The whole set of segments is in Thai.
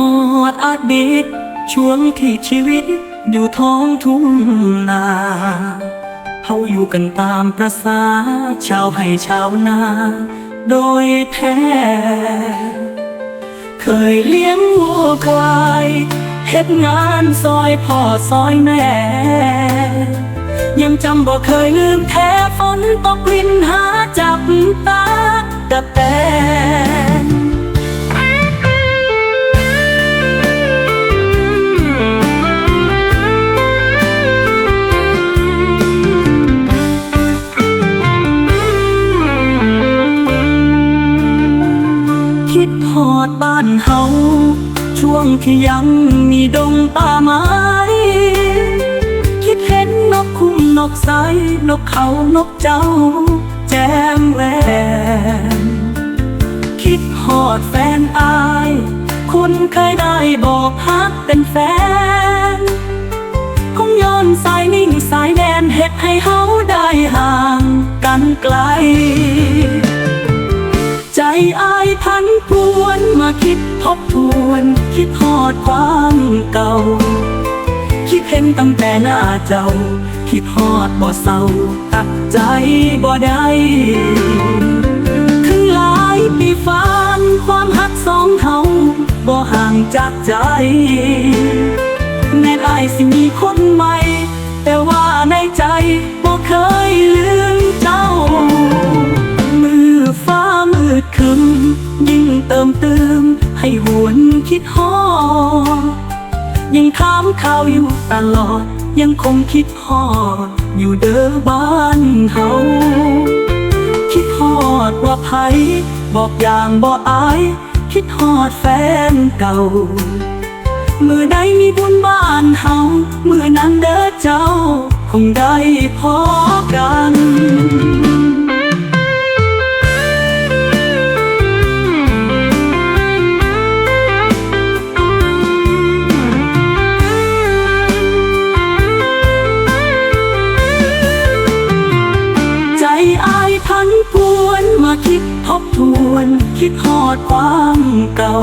อดอดีตช่วงที่ชีวิตอยู่ท้องทุ่งนาเฮาอยู่กันตามประสาชาวไร่ชาวนา โดยแท้ เคยเลี้ยงวัวควายเฮ็ดงานซอยพ่อซอยแม่ ยังจำบ่เคยลืมแท้ฝนตกลินหาจับตากระแตานเฮาช่วงที่ยังมีดงป่าไม้คิดเห็นนกคุ้มนกใสนกเขานกเจ้า แจ้งแหวนคิดหอดแฟนอาย คุณเคยได้บอกฮักเป็นแฟน คงย้อนสายนิ่งสายแดนเฮ็ดให้เฮาได้ห่างกันไกล ใจอายพันพวนมาคิดทบทวน คิดหอดความเก่า คิดเห็นตั้งแต่หน้าเจ้า คิดหอดบ่เศร้าตัดใจบ่ได้ถึงหลายปีฟานความหักสองเฮาบ่ห่างจากใจแม้อายสิมีคนใหม่ แต่ว่าในใจบ่เคยลืม รึม ยิ่งเติมเติม ให้หวนคิดฮอดยังถามข่าวอยู่ตลอด ยังคงคิดฮอด อยู่เด้อบ้านเฮาคิดฮอดว่าไผบอกอย่างบ่อาย คิดฮอดแฟนเก่ามื่อใดมีบุญบ้านเฮาเมื่อนั้นเด้อเจ้า คงได้พอกัน คิดทบทวน คิดหอดความเก่า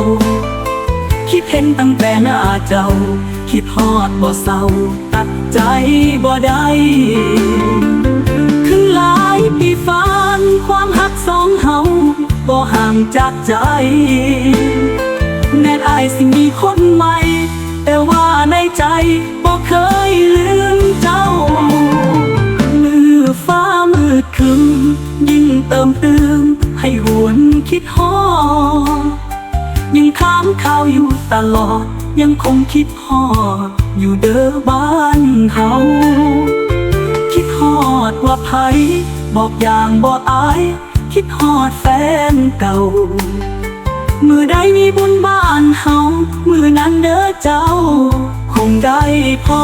คิดเห็นตั้งแต่หน้าเจ้า คิดฮอดบ่เศร้า ตัดใจบ่ได้คือหลายปีฟานความหักสองเฮาบ่ห่างจากใจ แน่อายสิมีคนใหม่ แต่ว่าในใจบ่เคยลืมเจ้า มือฟ้ามืดครึมยิ่งเติมเติมให้น คิดฮอดยังถามข่าวอยู่ตลอด ยังคงคิดฮอดอยู่เด้อบ้านเฮาคิดฮอดว่าไผบอกอย่างบ่อาย คิดฮอดแฟนเก่ามือใดมีบุญบ้านเฮามือนั้นเด้อเจ้า คงได้พอ